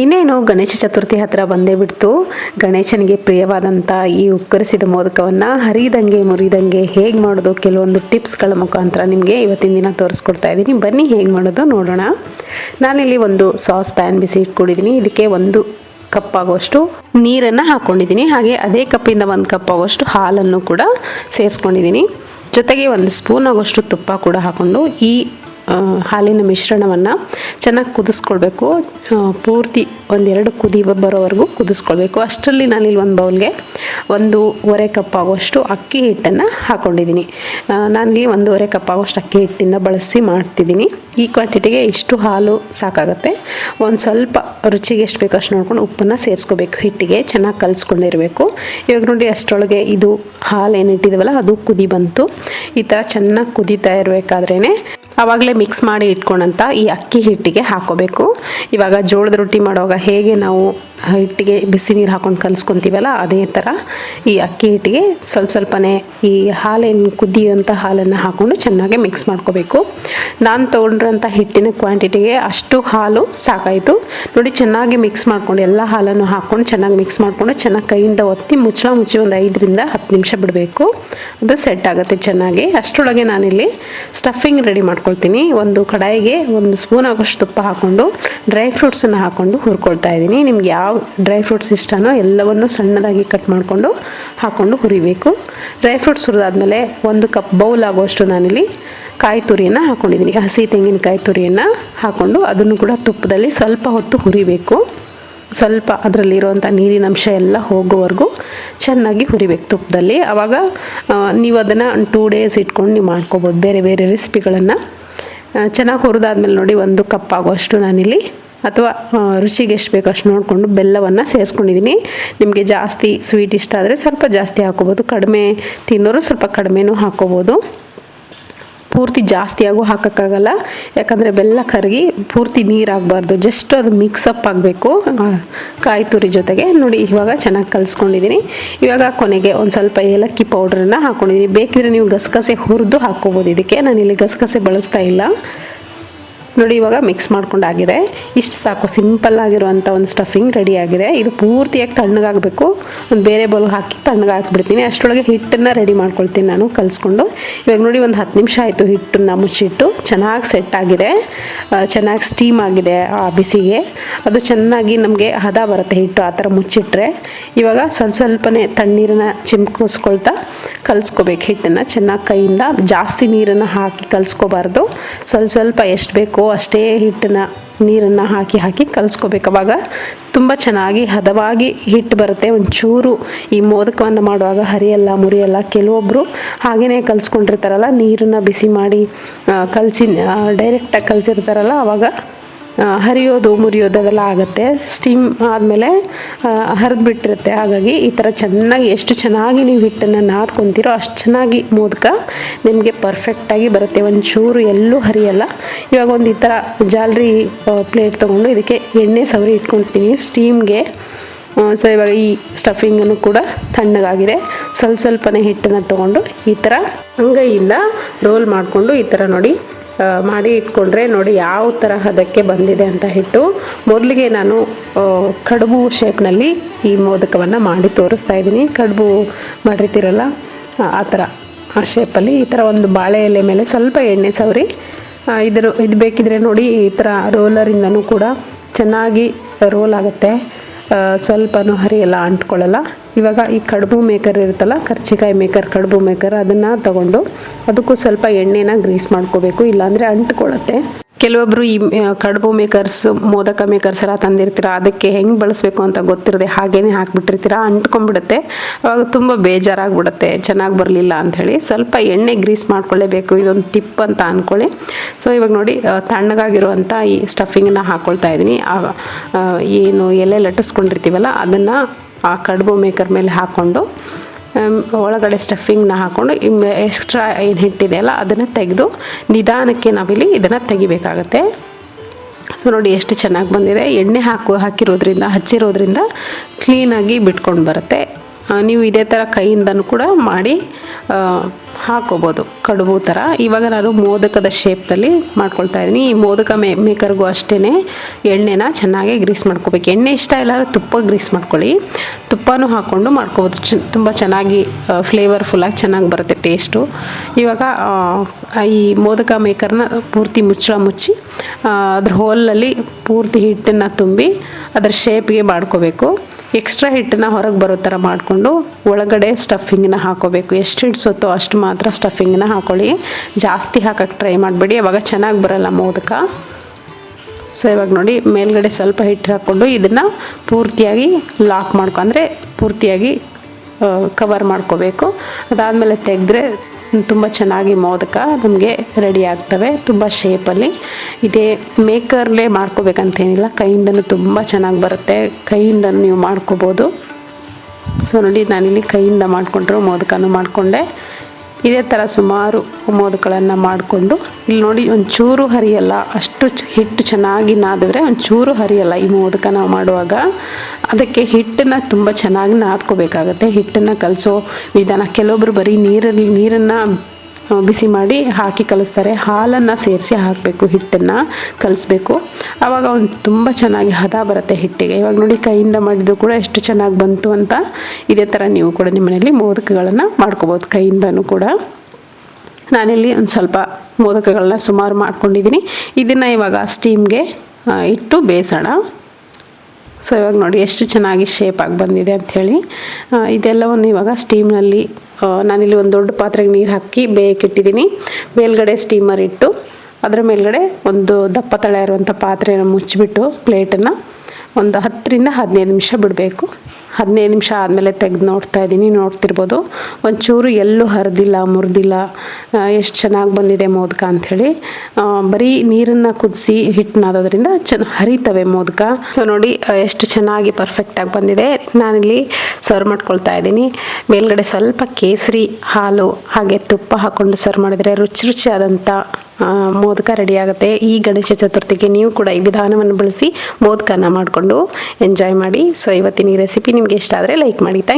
ಇನ್ನೇನು ಗಣೇಶ ಚತುರ್ಥಿ ಹತ್ರ ಬಂದೇ ಬಿಡ್ತು. ಗಣೇಶನಿಗೆ ಪ್ರಿಯವಾದಂಥ ಈ ಉಕ್ಕರಿಸಿದ ಮೋದಕವನ್ನು ಹರಿದಂಗೆ ಮುರಿದಂಗೆ ಹೇಗೆ ಮಾಡೋದು? ಕೆಲವೊಂದು ಟಿಪ್ಸ್ಗಳ ಮುಖಾಂತರ ನಿಮಗೆ ಇವತ್ತಿನ ದಿನ ತೋರಿಸ್ಕೊಡ್ತಾ ಇದ್ದೀನಿ. ಬನ್ನಿ ಹೇಗೆ ಮಾಡೋದು ನೋಡೋಣ. ನಾನಿಲ್ಲಿ ಒಂದು ಸಾಸ್ ಪ್ಯಾನ್ ಬಿಸಿ ಇಟ್ಕೊಂಡಿದ್ದೀನಿ. ಇದಕ್ಕೆ ಒಂದು ಕಪ್ ಆಗುವಷ್ಟು ನೀರನ್ನು ಹಾಕ್ಕೊಂಡಿದ್ದೀನಿ ಹಾಗೆ ಅದೇ ಕಪ್ಪಿಂದ ಒಂದು ಕಪ್ ಆಗುವಷ್ಟು ಹಾಲನ್ನು ಕೂಡ ಸೇರಿಸ್ಕೊಂಡಿದ್ದೀನಿ. ಜೊತೆಗೆ ಒಂದು ಸ್ಪೂನ್ ಆಗುವಷ್ಟು ತುಪ್ಪ ಕೂಡ ಹಾಕ್ಕೊಂಡು ಈ ಹಾಲಿನ ಮಿಶ್ರಣವನ್ನು ಚೆನ್ನಾಗಿ ಕುದಿಸ್ಕೊಳ್ಬೇಕು. ಪೂರ್ತಿ ಒಂದೆರಡು ಕುದಿ ಬರೋವರೆಗೂ ಕುದಿಸ್ಕೊಳ್ಬೇಕು. ಅಷ್ಟರಲ್ಲಿ ನಾನಿಲ್ಲಿ ಒಂದು ಬೌಲ್ಗೆ ಒಂದೂವರೆ ಕಪ್ ಆಗುವಷ್ಟು ಅಕ್ಕಿ ಹಿಟ್ಟನ್ನು ಹಾಕ್ಕೊಂಡಿದ್ದೀನಿ ನನಗೆ ಒಂದೂವರೆ ಕಪ್ ಆಗುವಷ್ಟು ಅಕ್ಕಿ ಹಿಟ್ಟಿಂದ ಬಳಸಿ ಮಾಡ್ತಿದ್ದೀನಿ. ಈ ಕ್ವಾಂಟಿಟಿಗೆ ಇಷ್ಟು ಹಾಲು ಸಾಕಾಗುತ್ತೆ. ಒಂದು ಸ್ವಲ್ಪ ರುಚಿಗೆ ಎಷ್ಟು ಬೇಕೋ ಅಷ್ಟು ನೋಡ್ಕೊಂಡು ಉಪ್ಪನ್ನು ಸೇರಿಸ್ಕೋಬೇಕು. ಹಿಟ್ಟಿಗೆ ಚೆನ್ನಾಗಿ ಕಲಿಸ್ಕೊಂಡಿರಬೇಕು. ಇವಾಗ ನೋಡಿ ಅಷ್ಟರೊಳಗೆ ಇದು ಹಾಲು ಏನಿಟ್ಟಿದ್ದೀವಲ್ಲ ಅದು ಕುದಿ ಬಂತು. ಈ ಥರ ಚೆನ್ನಾಗಿ ಕುದೀತಾ ಇರಬೇಕಾದ್ರೇ ಆವಾಗಲೇ ಮಿಕ್ಸ್ ಮಾಡಿ ಇಟ್ಕೊಂಡಂಥ ಈ ಅಕ್ಕಿ ಹಿಟ್ಟಿಗೆ ಹಾಕೋಬೇಕು. ಇವಾಗ ಜೋಳದ ರೊಟ್ಟಿ ಮಾಡುವಾಗ ಹೇಗೆ ನಾವು ಹಿಟ್ಟಿಗೆ ಬಿಸಿ ನೀರು ಹಾಕೊಂಡು ಕಲಿಸ್ಕೊತೀವಲ್ಲ, ಅದೇ ಥರ ಈ ಅಕ್ಕಿ ಹಿಟ್ಟಿಗೆ ಸ್ವಲ್ಪ ಸ್ವಲ್ಪನೇ ಈ ಹಾಲೇನು ಕುದಿಯುವಂಥ ಹಾಲನ್ನು ಹಾಕ್ಕೊಂಡು ಚೆನ್ನಾಗಿ ಮಿಕ್ಸ್ ಮಾಡ್ಕೋಬೇಕು. ನಾನು ತೊಗೊಂಡಿರೋಂಥ ಹಿಟ್ಟಿನ ಕ್ವಾಂಟಿಟಿಗೆ ಅಷ್ಟು ಹಾಲು ಸಾಕಾಯಿತು. ನೋಡಿ ಚೆನ್ನಾಗಿ ಮಿಕ್ಸ್ ಮಾಡ್ಕೊಂಡು ಎಲ್ಲ ಹಾಲನ್ನು ಹಾಕ್ಕೊಂಡು ಚೆನ್ನಾಗಿ ಮಿಕ್ಸ್ ಮಾಡಿಕೊಂಡು ಚೆನ್ನಾಗಿ ಕೈಯಿಂದ ಒತ್ತಿ ಮುಚ್ಚಳ ಮುಚ್ಚಿ ಒಂದು ಐದರಿಂದ ಹತ್ತು ನಿಮಿಷ ಬಿಡಬೇಕು. ಅದು ಸೆಟ್ ಆಗುತ್ತೆ ಚೆನ್ನಾಗಿ. ಅಷ್ಟರೊಳಗೆ ನಾನಿಲ್ಲಿ ಸ್ಟಫಿಂಗ್ ರೆಡಿ ಮಾಡ್ಕೊಳ್ತೀನಿ ಒಂದು ಕಡಾಯಿಗೆ ಒಂದು ಸ್ಪೂನ್ ಆಗೋಷ್ಟು ತುಪ್ಪ ಹಾಕ್ಕೊಂಡು, ಡ್ರೈ ಫ್ರೂಟ್ಸನ್ನು ಹಾಕ್ಕೊಂಡು ಹುರ್ಕೊಳ್ತಾ ಇದ್ದೀನಿ. ನಿಮ್ಗೆ ಯಾವ ಡ್ರೈ ಫ್ರೂಟ್ಸ್ ಇಷ್ಟನೋ ಎಲ್ಲವನ್ನು ಸಣ್ಣದಾಗಿ ಕಟ್ ಮಾಡಿಕೊಂಡು ಹಾಕ್ಕೊಂಡು ಹುರಿಬೇಕು. ಡ್ರೈ ಫ್ರೂಟ್ಸ್ ಹುರಿದಾದ್ಮೇಲೆ ಒಂದು ಕಪ್ ಬೌಲ್ ಆಗುವಷ್ಟು ನಾನಿಲ್ಲಿ ಕಾಯಿ ತುರಿಯನ್ನು ಹಾಕ್ಕೊಂಡಿದ್ದೀನಿ ಹಸಿ ತೆಂಗಿನಕಾಯಿ ತುರಿಯನ್ನು ಹಾಕ್ಕೊಂಡು ಅದನ್ನು ಕೂಡ ತುಪ್ಪದಲ್ಲಿ ಸ್ವಲ್ಪ ಹೊತ್ತು ಹುರಿಬೇಕು. ಸ್ವಲ್ಪ ಅದರಲ್ಲಿರುವಂಥ ನೀರಿನ ಅಂಶ ಎಲ್ಲ ಹೋಗೋವರೆಗೂ ಚೆನ್ನಾಗಿ ಹುರಿಬೇಕು ತುಪ್ಪದಲ್ಲಿ. ಆವಾಗ ನೀವು ಅದನ್ನು ಟೂ ಡೇಸ್ ಇಟ್ಕೊಂಡು ನೀವು ಮಾಡ್ಕೋಬೋದು. ಬೇರೆ ಬೇರೆ ರೆಸಿಪಿಗಳನ್ನು ಚೆನ್ನಾಗಿ ಹುರಿದಾದ್ಮೇಲೆ ನೋಡಿ ಒಂದು ಕಪ್ ಆಗುವಷ್ಟು ನಾನಿಲ್ಲಿ. ಅಥವಾ ರುಚಿಗೆ ಎಷ್ಟು ಬೇಕು ಅಷ್ಟು ನೋಡಿಕೊಂಡು ಬೆಲ್ಲವನ್ನು ಸೇರಿಸ್ಕೊಂಡಿದ್ದೀನಿ ನಿಮಗೆ ಜಾಸ್ತಿ ಸ್ವೀಟ್ ಇಷ್ಟ ಆದರೆ ಸ್ವಲ್ಪ ಜಾಸ್ತಿ ಹಾಕೋಬೋದು. ಕಡಿಮೆ ತಿನ್ನೋರು ಸ್ವಲ್ಪ ಕಡಿಮೆನೂ ಹಾಕೋಬೋದು. ಪೂರ್ತಿ ಜಾಸ್ತಿಯಾಗೂ ಹಾಕೋಕ್ಕಾಗಲ್ಲ. ಯಾಕಂದರೆ ಬೆಲ್ಲ ಕರಗಿ ಪೂರ್ತಿ ನೀರಾಗಬಾರ್ದು. ಜಸ್ಟ್ ಅದು ಮಿಕ್ಸಪ್ ಆಗಬೇಕು. ಕಾಯಿ ತುರಿ ಜೊತೆಗೆ. ನೋಡಿ, ಇವಾಗ ಚೆನ್ನಾಗಿ ಕಲಿಸ್ಕೊಂಡಿದ್ದೀನಿ ಇವಾಗ ಕೊನೆಗೆ ಒಂದು ಸ್ವಲ್ಪ ಏಲಕ್ಕಿ ಪೌಡ್ರನ್ನು ಹಾಕ್ಕೊಂಡಿದ್ದೀನಿ ಬೇಕಿದ್ರೆ ನೀವು ಗಸಗಸೆ ಹುರಿದು ಹಾಕ್ಕೋಬೋದು. ಇದಕ್ಕೆ ನಾನಿಲ್ಲಿ ಗಸಗಸೆ ಬಳಸ್ತಾ ಇಲ್ಲ. ನೋಡಿ ಇವಾಗ ಮಿಕ್ಸ್ ಮಾಡ್ಕೊಂಡಾಗಿದೆ. ಇಷ್ಟು ಸಾಕು ಸಿಂಪಲ್ ಆಗಿರುವಂಥ ಒಂದು ಸ್ಟಫಿಂಗ್ ರೆಡಿ ಆಗಿದೆ. ಇದು ಪೂರ್ತಿಯಾಗಿ ತಣ್ಣಗಾಗಬೇಕು. ಒಂದು ಬೇರೆ ಬೌಲ್ ಹಾಕಿ ತಣ್ಣಗೆ ಹಾಕ್ಬಿಡ್ತೀನಿ ಅಷ್ಟರೊಳಗೆ ಹಿಟ್ಟನ್ನು ರೆಡಿ ಮಾಡ್ಕೊಳ್ತೀನಿ ನಾನು ಕಲಿಸ್ಕೊಂಡು. ಇವಾಗ ನೋಡಿ ಒಂದು ಹತ್ತು ನಿಮಿಷ ಆಯಿತು ಹಿಟ್ಟನ್ನು ಮುಚ್ಚಿಟ್ಟು. ಚೆನ್ನಾಗಿ ಸೆಟ್ ಆಗಿದೆ. ಚೆನ್ನಾಗಿ ಸ್ಟೀಮ್ ಆಗಿದೆ ಆ ಬಿಸಿಗೆ. ಅದು ಚೆನ್ನಾಗಿ ನಮಗೆ ಹದ ಬರುತ್ತೆ ಹಿಟ್ಟು ಆ ಥರ ಮುಚ್ಚಿಟ್ರೆ. ಇವಾಗ ಸ್ವಲ್ಪ ಸ್ವಲ್ಪನೇ ತಣ್ಣೀರನ್ನ ಚಿಮ್ಕಿಸ್ಕೊಳ್ತಾ ಕಲಿಸ್ಕೋಬೇಕು ಹಿಟ್ಟನ್ನು. ಚೆನ್ನಾಗಿ ಕೈಯಿಂದ ಜಾಸ್ತಿ ನೀರನ್ನು ಹಾಕಿ ಕಲಿಸ್ಕೋಬಾರ್ದು. ಸ್ವಲ್ಪ ಸ್ವಲ್ಪ ಎಷ್ಟು ಬೇಕೋ ಅಷ್ಟೇ ಹಿಟ್ಟನ್ನು, ನೀರನ್ನು ಹಾಕಿ ಹಾಕಿ ಕಲಿಸ್ಕೋಬೇಕು. ಅವಾಗ ತುಂಬ ಚೆನ್ನಾಗಿ ಹದವಾಗಿ ಹಿಟ್ಟು ಬರುತ್ತೆ. ಒಂಚೂರು ಈ ಮೋದಕವನ್ನು ಮಾಡುವಾಗ ಹರಿಯಲ್ಲ, ಮುರಿಯಲ್ಲ ಕೆಲವೊಬ್ಬರು ಹಾಗೆಯೇ ಕಲಿಸ್ಕೊಂಡಿರ್ತಾರಲ್ಲ, ನೀರನ್ನು ಬಿಸಿ ಮಾಡಿ ಕಲಸಿ ಡೈರೆಕ್ಟಾಗಿ ಕಲಿಸಿರ್ತಾರಲ್ಲ ಆವಾಗ ಹರಿಯೋದು, ಮುರಿಯೋದು ಅದೆಲ್ಲ ಆಗುತ್ತೆ. ಸ್ಟೀಮ್ ಆದಮೇಲೆ ಹರಿದು ಬಿಟ್ಟಿರುತ್ತೆ ಹಾಗಾಗಿ ಈ ಥರ ಚೆನ್ನಾಗಿ, ಎಷ್ಟು ಚೆನ್ನಾಗಿ ನೀವು ಹಿಟ್ಟನ್ನು ನಾದ್ಕೊತೀರೋ ಅಷ್ಟು ಚೆನ್ನಾಗಿ ಮೋದಕ ನಿಮಗೆ ಪರ್ಫೆಕ್ಟಾಗಿ ಬರುತ್ತೆ. ಒಂಚೂರು ಎಲ್ಲೂ ಹರಿಯಲ್ಲ. ಇವಾಗ ಒಂದು ಈ ಥರ ಜಾಲರಿ ಪ್ಲೇಟ್ ತೊಗೊಂಡು ಇದಕ್ಕೆ ಎಣ್ಣೆ ಸವರಿ ಇಟ್ಕೊಳ್ತೀನಿ ಸ್ಟೀಮ್ಗೆ ಸೊ ಇವಾಗ ಈ ಸ್ಟಫಿಂಗನ್ನು ಕೂಡ ತಣ್ಣಗಾಗಿದೆ. ಸ್ವಲ್ಪ ಸ್ವಲ್ಪನೇ ಹಿಟ್ಟನ್ನು ತೊಗೊಂಡು ಈ ಥರ ಅಂಗೈಯಿಂದ ರೋಲ್ ಮಾಡಿಕೊಂಡು ಈ ಥರ ನೋಡಿ ಮಾಡಿ ಇಟ್ಕೊಂಡ್ರೆ ನೋಡಿ ಯಾವ ಥರ ಅದಕ್ಕೆ ಬಂದಿದೆ ಅಂತ ಹಿಟ್ಟು. ಮೊದಲಿಗೆ ನಾನು ಕಡುಬು ಶೇಪ್ನಲ್ಲಿ ಈ ಮೋದಕವನ್ನು ಮಾಡಿ ತೋರಿಸ್ತಾ ಇದ್ದೀನಿ. ಕಡುಬು ಮಾಡಿರ್ತೀರಲ್ಲ ಆ, ಥರ ಆ ಶೇಪಲ್ಲಿ ಈ ಥರ ಒಂದು ಬಾಳೆ ಎಲೆ ಮೇಲೆ ಸ್ವಲ್ಪ ಎಣ್ಣೆ ಸವರಿ ಇದ್ರ ಇದು ಬೇಕಿದ್ರೆ ನೋಡಿ ಈ ಥರ ರೋಲರಿಂದನೂ ಕೂಡ ಚೆನ್ನಾಗಿ ರೋಲ್ ಆಗುತ್ತೆ. ಆ, ಹರಿ ಎಲ್ಲ ಅಂಟ್ಕೊಳ್ಳಲ್ಲ. ಇವಾಗ ಈ ಕಡುಬು ಮೇಕರ್ ಇರುತ್ತಲ್ಲ ಕರ್ಚಿಕಾಯಿ ಮೇಕರ್ ಕಡುಬು ಮೇಕರ್ ಅದನ್ನು ತಗೊಂಡು ಅದಕ್ಕೂ ಸ್ವಲ್ಪ ಎಣ್ಣೆನ ಗ್ರೀಸ್ ಮಾಡ್ಕೋಬೇಕು. ಇಲ್ಲಾಂದರೆ ಅಂಟ್ಕೊಳ್ಳುತ್ತೆ. ಕೆಲವೊಬ್ಬರು ಈ ಕಡುಬು ಮೇಕರ್ಸ್ ಮೋದಕ ಮೇಕರ್ಸ್ ಎಲ್ಲ ತಂದಿರ್ತೀರ, ಅದಕ್ಕೆ ಹೆಂಗೆ ಬಳಸಬೇಕು ಅಂತ ಗೊತ್ತಿರದೆ ಹಾಗೇನೆ ಹಾಕ್ಬಿಟ್ಟಿರ್ತೀರ ಅಂಟ್ಕೊಂಡ್ಬಿಡುತ್ತೆ. ಅವಾಗ ತುಂಬ ಬೇಜಾರಾಗ್ಬಿಡುತ್ತೆ, ಚೆನ್ನಾಗಿ ಬರಲಿಲ್ಲ ಅಂಥೇಳಿ ಸ್ವಲ್ಪ ಎಣ್ಣೆ ಗ್ರೀಸ್ ಮಾಡ್ಕೊಳ್ಳೇಬೇಕು, ಇದೊಂದು ಟಿಪ್ ಅಂತ ಅಂದ್ಕೊಳ್ಳಿ ಸೊ ಇವಾಗ ನೋಡಿ ತಣ್ಣಗಾಗಿರುವಂಥ ಈ ಸ್ಟಫಿಂಗನ್ನ ಹಾಕ್ಕೊಳ್ತಾ ಇದ್ದೀನಿ. ಏನು ಎಲೆ ಲಟ್ಟಿಸ್ಕೊಂಡಿರ್ತೀವಲ್ಲ, ಅದನ್ನು ಆ ಕಡುಬು ಮೇಕರ್ ಮೇಲೆ ಹಾಕ್ಕೊಂಡು ಒಳಗಡೆ ಸ್ಟಫಿಂಗ್ನ ಹಾಕ್ಕೊಂಡು ಎಕ್ಸ್ಟ್ರಾ ಏನು ಹಿಟ್ಟಿದೆಯಲ್ಲ ಅದನ್ನು ತೆಗೆದು ನಿಧಾನಕ್ಕೆ ನಾವಿಲ್ಲಿ ಇದನ್ನು ತೆಗಿಬೇಕಾಗತ್ತೆ. ಸೊ ನೋಡಿ ಎಷ್ಟು ಚೆನ್ನಾಗಿ ಬಂದಿದೆ. ಎಣ್ಣೆ ಹಾಕು ಹಾಕಿರೋದ್ರಿಂದ, ಹಚ್ಚಿರೋದ್ರಿಂದ ಕ್ಲೀನಾಗಿ ಬಿಟ್ಕೊಂಡು ಬರುತ್ತೆ. ನೀವು ಇದೇ ಥರ ಕೈಯಿಂದನೂ ಕೂಡ ಮಾಡಿ ಹಾಕೋಬೋದು. ಕಡುಬು ಥರ ಇವಾಗ ನಾನು ಮೋದಕದ ಶೇಪ್ನಲ್ಲಿ ಮಾಡ್ಕೊಳ್ತಾ ಇದ್ದೀನಿ. ಈ ಮೋದಕ ಮೇ ಮೇಕರ್ಗೂ ಅಷ್ಟೇ ಎಣ್ಣೆನ ಚೆನ್ನಾಗಿ ಗ್ರೀಸ್ ಮಾಡ್ಕೋಬೇಕು. ಎಣ್ಣೆ ಇಷ್ಟ ಇಲ್ಲಾಂದ್ರೆ ತುಪ್ಪ ಗ್ರೀಸ್ ಮಾಡ್ಕೊಳ್ಳಿ. ತುಪ್ಪನೂ ಹಾಕ್ಕೊಂಡು ಮಾಡ್ಕೋಬೋದು. ಚ ತುಂಬ ಚೆನ್ನಾಗಿ ಫ್ಲೇವರ್ಫುಲ್ಲಾಗಿ ಚೆನ್ನಾಗಿ ಬರುತ್ತೆ ಟೇಸ್ಟು ಇವಾಗ ಈ ಮೋದಕ ಮೇಕರ್ನ ಪೂರ್ತಿ ಮುಚ್ಚಳ ಮುಚ್ಚಿ ಅದ್ರ ಹೋಲಲ್ಲಿ ಪೂರ್ತಿ ಹಿಟ್ಟನ್ನು ತುಂಬಿ ಅದರ ಶೇಪ್ಗೆ ಮಾಡ್ಕೋಬೇಕು. ಎಕ್ಸ್ಟ್ರಾ ಹಿಟ್ಟನ್ನ ಹೊರಗೆ ಬರೋ ಥರ ಮಾಡಿಕೊಂಡು ಒಳಗಡೆ ಸ್ಟಫಿಂಗನ್ನ ಹಾಕೋಬೇಕು. ಎಷ್ಟು ಹಿಡ್ಸುತ್ತೋ ಅಷ್ಟು ಮಾತ್ರ ಸ್ಟಫಿಂಗನ್ನ ಹಾಕೊಳ್ಳಿ. ಜಾಸ್ತಿ ಹಾಕಕ್ಕೆ ಟ್ರೈ ಮಾಡಬೇಡಿ. ಅವಾಗ ಚೆನ್ನಾಗಿ ಬರಲ್ಲ ಮೋದಕ. ಸೊ ಇವಾಗ ನೋಡಿ, ಮೇಲ್ಗಡೆ ಸ್ವಲ್ಪ ಹಿಟ್ಟು ಹಾಕ್ಕೊಂಡು ಇದನ್ನು ಪೂರ್ತಿಯಾಗಿ ಲಾಕ್ ಮಾಡ್ಕೊ ಪೂರ್ತಿಯಾಗಿ ಕವರ್ ಮಾಡ್ಕೋಬೇಕು. ಅದಾದಮೇಲೆ ತೆಗೆದ್ರೆ ತುಂಬ ಚೆನ್ನಾಗಿ ಮೋದಕ ನಮಗೆ ರೆಡಿ ಆಗ್ತವೆ, ತುಂಬ ಶೇಪಲ್ಲಿ ಇದೇ ಮೇಕರ್ಲೇ ಮಾಡ್ಕೋಬೇಕಂತೇನಿಲ್ಲ ಕೈಯಿಂದನೂ ತುಂಬ ಚೆನ್ನಾಗಿ ಬರುತ್ತೆ. ಕೈಯಿಂದ ನೀವು ಮಾಡ್ಕೋಬೋದು. ಸೊ ನೋಡಿ, ನಾನಿಲ್ಲಿ ಕೈಯಿಂದ ಮಾಡಿಕೊಂಡ್ರು, ಮೋದಕನೂ ಮಾಡಿಕೊಂಡೆ. ಇದೇ ಥರ ಸುಮಾರು ಮೋದಕಗಳನ್ನು ಮಾಡಿಕೊಂಡು, ಇಲ್ಲಿ ನೋಡಿ, ಒಂಚೂರು ಹರಿಯಲ್ಲ, ಅಷ್ಟು ಹಿಟ್ಟು ಚೆನ್ನಾಗಿ ನಾದಿದ್ರೆ ಒಂಚೂರು ಹರಿಯಲ್ಲ ಈ ಮೋದಕ ನಾವು ಮಾಡುವಾಗ. ಅದಕ್ಕೆ ಹಿಟ್ಟನ್ನು ತುಂಬ ಚೆನ್ನಾಗಿ ನಾದ್ಕೋಬೇಕಾಗತ್ತೆ. ಹಿಟ್ಟನ್ನು ಕಲಸೋ ವಿಧಾನ. ಕೆಲವೊಬ್ರು ಬರೀ ನೀರಲ್ಲಿ, ನೀರನ್ನು ಬಿಸಿ ಮಾಡಿ ಹಾಕಿ ಕಲಿಸ್ತಾರೆ. ಹಾಲನ್ನು ಸೇರಿಸಿ ಹಾಕಬೇಕು, ಹಿಟ್ಟನ್ನು ಕಲಿಸ್ಬೇಕು. ಆವಾಗ ಒಂದು ತುಂಬ ಚೆನ್ನಾಗಿ ಹದ ಬರುತ್ತೆ ಹಿಟ್ಟಿಗೆ. ಇವಾಗ ನೋಡಿ ಕೈಯಿಂದ ಮಾಡಿದ್ದು ಕೂಡ ಎಷ್ಟು ಚೆನ್ನಾಗಿ ಬಂತು ಅಂತ ಇದೇ ಥರ ನೀವು ಕೂಡ ನಿಮ್ಮ ಮನೆಯಲ್ಲಿ ಮೋದಕಗಳನ್ನು ಮಾಡ್ಕೋಬೋದು. ಕೈಯಿಂದನೂ ಕೂಡ. ನಾನಿಲ್ಲಿ ಒಂದು ಸ್ವಲ್ಪ ಮೋದಕಗಳನ್ನ ಸುಮಾರು ಮಾಡ್ಕೊಂಡಿದ್ದೀನಿ. ಇದನ್ನು ಇವಾಗ ಸ್ಟೀಮ್ಗೆ ಇಟ್ಟು ಬೇಯಿಸೋಣ ಸೊ ಇವಾಗ ನೋಡಿ ಎಷ್ಟು ಚೆನ್ನಾಗಿ ಶೇಪ್ ಆಗಿ ಬಂದಿದೆ ಅಂಥೇಳಿ ಇದೆಲ್ಲವನ್ನು ಇವಾಗ ಸ್ಟೀಮ್ನಲ್ಲಿ ನಾನಿಲ್ಲಿ ಒಂದು ದೊಡ್ಡ ಪಾತ್ರೆಗೆ ನೀರು ಹಾಕಿ ಬೇಯಕ್ಕಿಟ್ಟಿದ್ದೀನಿ ಮೇಲ್ಗಡೆ ಸ್ಟೀಮರ್ ಇಟ್ಟು, ಅದರ ಮೇಲ್ಗಡೆ ಒಂದು ದಪ್ಪ ತಳ ಇರುವಂಥ ಪಾತ್ರೆಯನ್ನು ಮುಚ್ಚಿಬಿಟ್ಟು ಪ್ಲೇಟನ್ನು ಒಂದು ಹತ್ತರಿಂದ ಹದಿನೈದು ನಿಮಿಷ ಬಿಡಬೇಕು. ಹದಿನೈದು ನಿಮಿಷ ಆದಮೇಲೆ ತೆಗೆದು ನೋಡ್ತಾ ಇದ್ದೀನಿ. ನೋಡ್ತಿರ್ಬೋದು. ಒಂಚೂರು ಎಲ್ಲೂ ಹರಿದಿಲ್ಲ, ಮುರಿದಿಲ್ಲ. ಎಷ್ಟು ಚೆನ್ನಾಗಿ ಬಂದಿದೆ ಮೋದಕ ಅಂಥೇಳಿ. ಬರೀ ನೀರನ್ನು ಕುದಿಸಿ ಹಿಟ್ಟನ್ನಾದ್ರಿಂದ ಚೆನ್ನ ಹರಿತವೆ ಮೋದಕ. ಸೊ ನೋಡಿ ಎಷ್ಟು ಚೆನ್ನಾಗಿ ಪರ್ಫೆಕ್ಟಾಗಿ ಬಂದಿದೆ. ನಾನಿಲ್ಲಿ ಸರ್ವ್ ಮಾಡ್ಕೊಳ್ತಾ ಇದ್ದೀನಿ. ಮೇಲ್ಗಡೆ ಸ್ವಲ್ಪ ಕೇಸರಿ ಹಾಲು, ಹಾಗೆ ತುಪ್ಪ ಹಾಕ್ಕೊಂಡು ಸರ್ವ್ ಮಾಡಿದರೆ ರುಚಿ ರುಚಿಯಾದಂಥ ಮೋದಕ ರೆಡಿ ಆಗುತ್ತೆ. ಈ ಗಣೇಶ ಚತುರ್ಥಿಗೆ ನೀವು ಕೂಡ ಈ ವಿಧಾನವನ್ನು ಬಳಸಿ ಮೋದಕನ ಮಾಡಿಕೊಂಡು ಎಂಜಾಯ್ ಮಾಡಿ. ಸೊ ಇವತ್ತಿನ ಈ ರೆಸಿಪಿ ನಿಮಗೆ ಇಷ್ಟ ಆದರೆ ಲೈಕ್ ಮಾಡಿ. ಥ್ಯಾಂಕ್